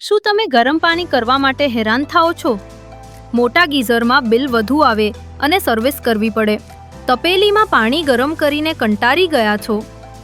શું તમે ગરમ પાણી કરવા માટે હેરાન થાઓ છો? મોટા ગીઝરમાં બિલ વધુ આવે અને સર્વિસ કરવી પડે. તપેલીમાં પાણી ગરમ કરીને કંટાળી ગયા છો.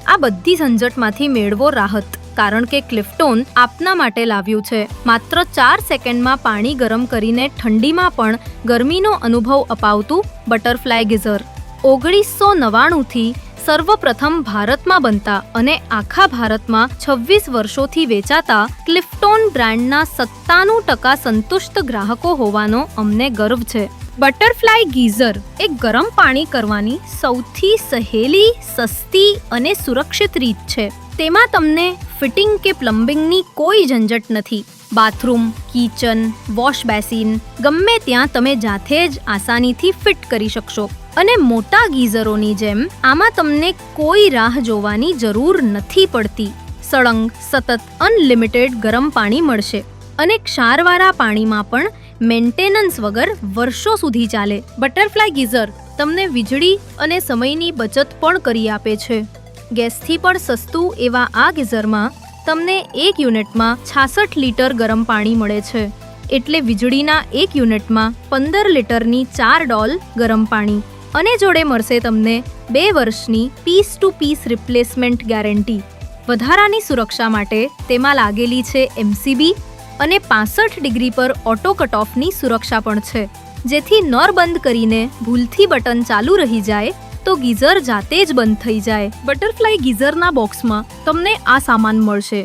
આ બધી ઝંઝટમાંથી મેળવો રાહત, કારણ કે ક્લિફ્ટોન આપના માટે લાવ્યું છે. માત્ર ચાર સેકન્ડમાં પાણી ગરમ કરીને ઠંડીમાં પણ ગરમીનો અનુભવ અપાવતું બટરફ્લાય ગીઝર. ઓગણીસો નવ્વાણુંથી સર્વપ્રથમ ભારતમાં બનતા અને આખા ભારતમાં છવ્વીસ વર્ષોથી વેચાતા ક્લિફ્ટોન બ્રાન્ડના સત્તાનું ટકા સંતુષ્ટ ગ્રાહકો હોવાનો અમને ગર્વ છે. બટરફ્લાય ગીઝર એ ગરમ પાણી કરવાની સૌથી સહેલી, સસ્તી અને સુરક્ષિત રીત છે. તેમાં તમને ફિટિંગ કે પ્લમ્બિંગની કોઈ ઝંઝટ નથી. બાથરૂમ, કિચન, વોશ બેસિન, ગમે ત્યાં તમે જાતે જ આસાનીથી ફિટ કરી શકશો. અને મોટા ગીઝરોની જેમ, આમાં તમને કોઈ રાહ જોવાની જરૂર નથી પડતી. સળંગ, સતત, અનલિમિટેડ ગરમ પાણી મળશે. અને ક્ષારવાળા પાણીમાં પણ મેન્ટેનન્સ વગર વર્ષો સુધી ચાલે. બટરફ્લાય ગીઝર તમને વીજળી અને સમયની બચત પણ કરી આપે છે. ગેસથી પણ સસ્તું એવા આ ગીઝરમાં તમને એક યુનિટમાં છાસઠ લીટર ગરમ પાણી મળે છે. એટલે વીજળીના એક યુનિટમાં પંદર લીટરની ચાર ડોલ ગરમ પાણી. અને જોડે મળશે તમને બે વર્ષની piece to piece replacement guarantee. વધારાની સુરક્ષા માટે તેમાં લાગેલી છે એમસીબી અને પાસઠ ડિગ્રી પર ઓટો કટ સુરક્ષા પણ છે. જેથી નર બંધ કરીને ભૂલથી બટન ચાલુ રહી જાય તો ગીઝર જાતે જ બંધ થઈ જાય. બટરફ્લાય ગીઝરના બોક્સમાં તમને આ સામાન મળશે.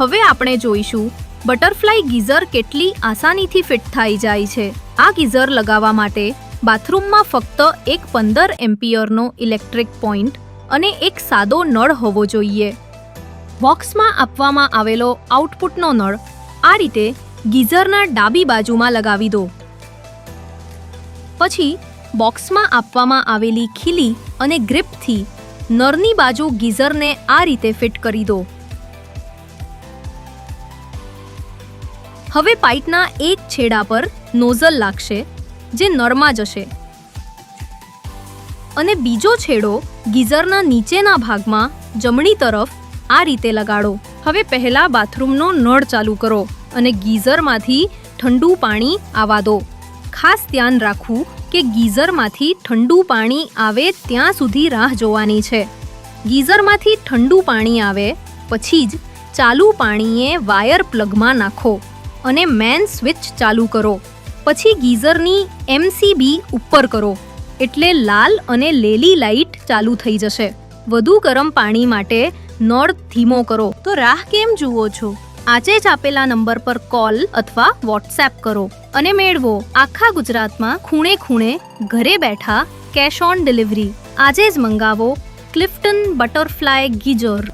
હવે આપણે જોઈશું બટરફ્લાય ગીઝર કેટલી આસાનીથી ફિટ થઈ જાય છે. આ ગીઝર લગાવવા માટે બાથરૂમમાં ફક્ત એક પંદર એમ્પિયરનો ઇલેક્ટ્રિક પોઈન્ટ અને એક સાદો નળ હોવો જોઈએ. બોક્સમાં આપવામાં આવેલો આઉટપુટનો નળ આ રીતે ગીઝરના ડાબી બાજુમાં લગાવી દો. પછી બોક્સમાં આપવામાં આવેલી ખીલી અને ગ્રીપથી નરની બાજુ ગીઝરને આ રીતે ફિટ કરી દો. હવે પાઇપના એક છેડા પર નોઝલ લાગશે, જે નરમાં જશે. અને બીજો છેડો ગીઝરના નીચેના ભાગમાં જમણી તરફ આ રીતે લગાડો. હવે પહેલા બાથરૂમનો નળ ચાલુ કરો અને ગીઝરમાંથી ઠંડુ પાણી આવવા દો. ખાસ ધ્યાન રાખવું કે ગીઝરમાંથી ઠંડુ પાણી આવે ત્યાં સુધી રાહ જોવાની છે. ગીઝરમાંથી ઠંડુ પાણી આવે, પછી જ ચાલુ પાણીએ વાયર પ્લગમાં નાખો અને મેન સ્વિચ ચાલુ કરો. પછી ગીઝરની એમસીબી ઉપર કરો, એટલે લાલ અને લેલી લાઇટ ચાલુ થઈ જશે. વધુ ગરમ પાણી માટે નળ ધીમો કરો. તો રાહ કેમ જુઓ છો? આજે જ આપેલા નંબર પર કોલ અથવા વોટ્સએપ કરો અને મેળવો. આખા ગુજરાતમાં ખૂણે ખૂણે ઘરે બેઠા કેશ ઓન ડિલિવરી. આજે જ મંગાવો ક્લિફ્ટન બટરફ્લાય ગીજર